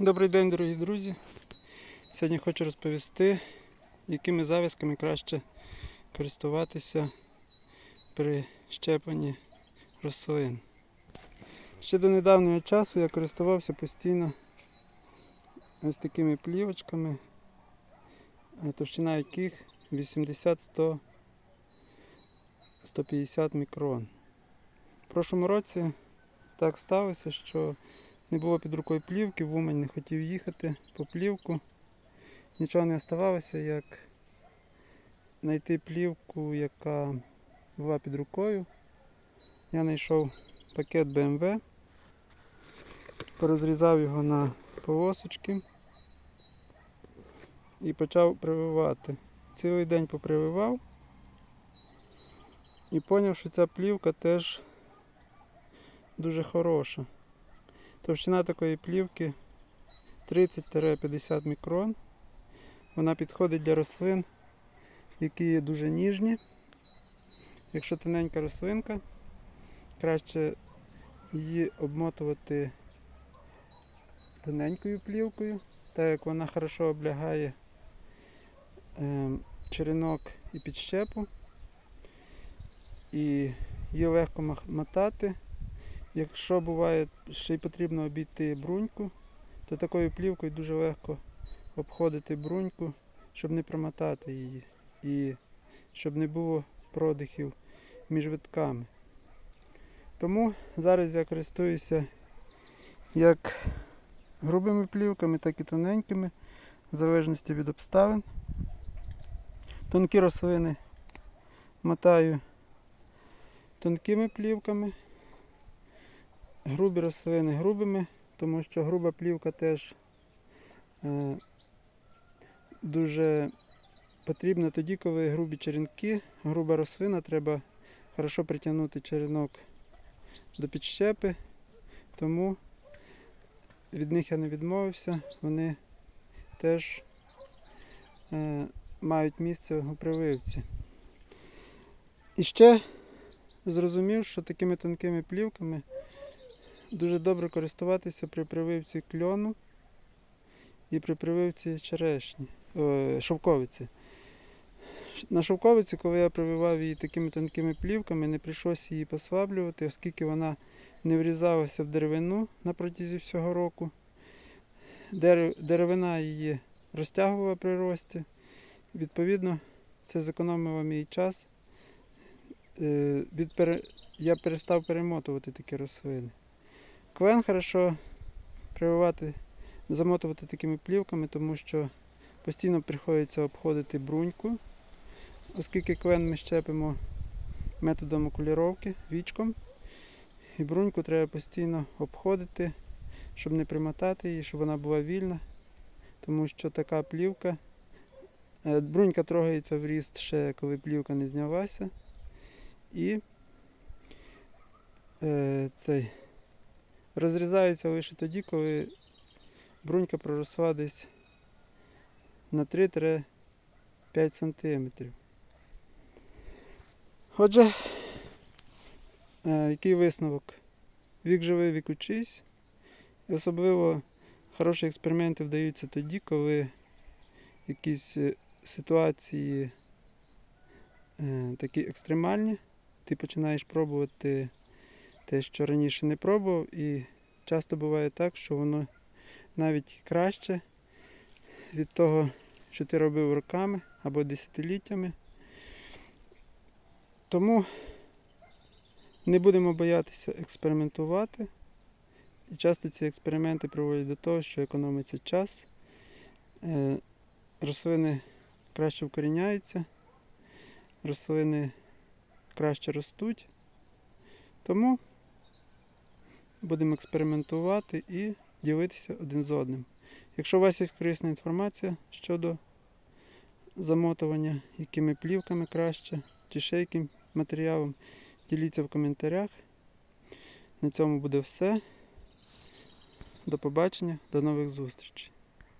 Добрий день, дорогі друзі. Сьогодні хочу розповісти, якими зав'язками краще користуватися при щепленні рослин. Ще до недавнього часу я користувався постійно ось такими плівочками, е, товщина яких 80-100 150 мікрон. В прошлому році так сталося, що не було під рукою плівки, в Умань не хотів їхати по плівку. Нічого не оставалося, як знайти плівку, яка була під рукою. Я знайшов пакет BMW, порозрізав його на полосочки і почав прививати. Цілий день попрививав і зрозумів, що ця плівка теж дуже хороша. Товщина такої плівки 30-50 мікрон. Вона підходить для рослин, які є дуже ніжні. Якщо тоненька рослинка, краще її обмотувати тоненькою плівкою, так як вона хорошо облягає е, черенок і підщепу. І її легко мотати. Якщо буває, ще й потрібно обійти бруньку, то такою плівкою дуже легко обходити бруньку, щоб не промотати її і щоб не було продихів між витками. Тому зараз я користуюся як грубими плівками, так і тоненькими, в залежності від обставин. Тонкі рослини мотаю тонкими плівками грубі рослини грубими, тому що груба плівка теж е, дуже потрібна тоді, коли грубі черенки, груба рослина, треба хорошо притягнути черенок до підщепи, тому від них я не відмовився, вони теж е, мають місце у прививці. І ще зрозумів, що такими тонкими плівками дуже добре користуватися при прививці кльону і при прививці черешні, о, шовковиці. На шовковиці, коли я прививав її такими тонкими плівками, не прийшлося її послаблювати, оскільки вона не врізалася в деревину на протязі всього року. Деревина її розтягувала при рості. Відповідно, це зекономило мій час. Е, Я перестав перемотувати такі рослини. Клен хорошо прививати, замотувати такими плівками, тому що постійно приходиться обходити бруньку, оскільки клен ми щепимо методом окуліровки, вічком. І бруньку треба постійно обходити, щоб не примотати її, щоб вона була вільна. Тому що така плівка, е, брунька трогається в ріст ще коли плівка не знялася. І е, цей розрізаються лише тоді, коли брунька проросла десь на 3-5 см. Отже, е, який висновок? Вік живий, вік учись. Особливо хороші експерименти вдаються тоді, коли якісь е, ситуації е, такі екстремальні, ти починаєш пробувати те, що раніше не пробував, і часто буває так, що воно навіть краще від того, що ти робив роками або десятиліттями. Тому не будемо боятися експериментувати. І часто ці експерименти приводять до того, що економиться час, е, рослини краще вкоріняються, рослини краще ростуть. Тому будемо експериментувати і ділитися один з одним. Якщо у вас є корисна інформація щодо замотування, якими плівками краще, чи ще яким матеріалом, діліться в коментарях. На цьому буде все. До побачення, до нових зустрічей.